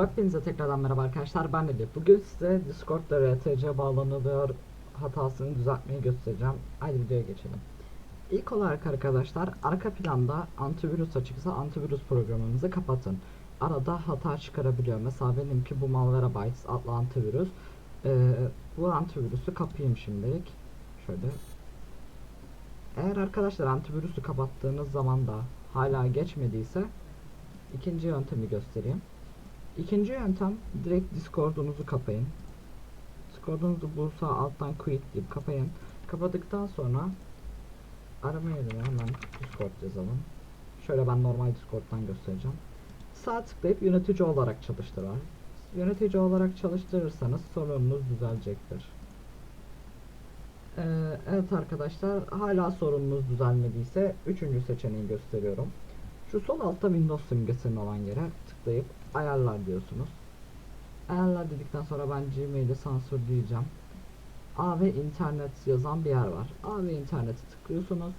Hepinize tekrardan merhaba arkadaşlar ben Elif. Bugün size Discord'da RTC bağlanılıyor hatasını düzeltmeyi göstereceğim. Haydi videoya geçelim. İlk olarak arkadaşlar arka planda antivirüs açıksa antivirüs programınızı kapatın. Arada hata çıkarabiliyor. Mesela benimki bu Malwarebytes adlı antivirüs. Ee, bu antivirüsü kapayım şimdilik. Şöyle. Eğer arkadaşlar antivirüsü kapattığınız zaman da hala geçmediyse ikinci yöntemi göstereyim. İkinci yöntem direkt Discord'unuzu kapayın. Discord'unuzu bulsa alttan quit deyip kapayın. Kapadıktan sonra arama yerine hemen Discord yazalım. Şöyle ben normal Discord'dan göstereceğim. Sağ tıklayıp yönetici olarak çalıştır. Yönetici olarak çalıştırırsanız sorununuz düzelecektir. Ee, evet arkadaşlar hala sorununuz düzelmediyse üçüncü seçeneği gösteriyorum. Şu sol altta Windows simgesinin olan yere tıklayıp ayarlar diyorsunuz. Ayarlar dedikten sonra ben Gmail'i sansürleyeceğim. A ve internet yazan bir yer var. A ve interneti tıklıyorsunuz.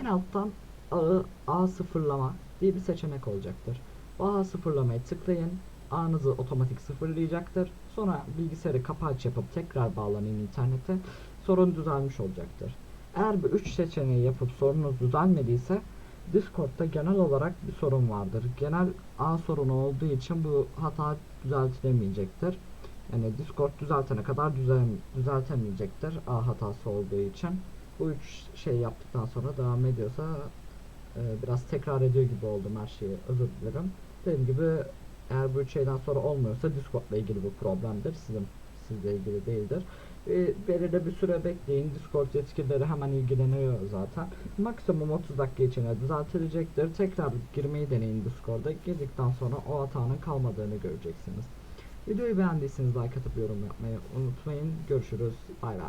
En alttan ağı A sıfırlama diye bir seçenek olacaktır. Bu A sıfırlamayı tıklayın. A'nızı otomatik sıfırlayacaktır. Sonra bilgisayarı kapaç yapıp tekrar bağlanın internete. Sorun düzelmiş olacaktır. Eğer bu üç seçeneği yapıp sorunuz düzelmediyse Discord'da genel olarak bir sorun vardır. Genel A sorunu olduğu için bu hata düzeltilemeyecektir. Yani Discord düzeltene kadar düzel düzeltemeyecektir A hatası olduğu için. Bu üç şey yaptıktan sonra devam ediyorsa e, biraz tekrar ediyor gibi oldum her şeyi özür dilerim. Dediğim gibi eğer bu üç şeyden sonra olmuyorsa Discord'la ilgili bu problemdir. Sizin sizle ilgili değildir. E, belirli bir süre bekleyin. Discord yetkilileri hemen ilgileniyor zaten. Maksimum 30 dakika içinde düzeltilecektir. Tekrar girmeyi deneyin Discord'a. Girdikten sonra o hatanın kalmadığını göreceksiniz. Videoyu beğendiyseniz like atıp yorum yapmayı unutmayın. Görüşürüz. Bay bay.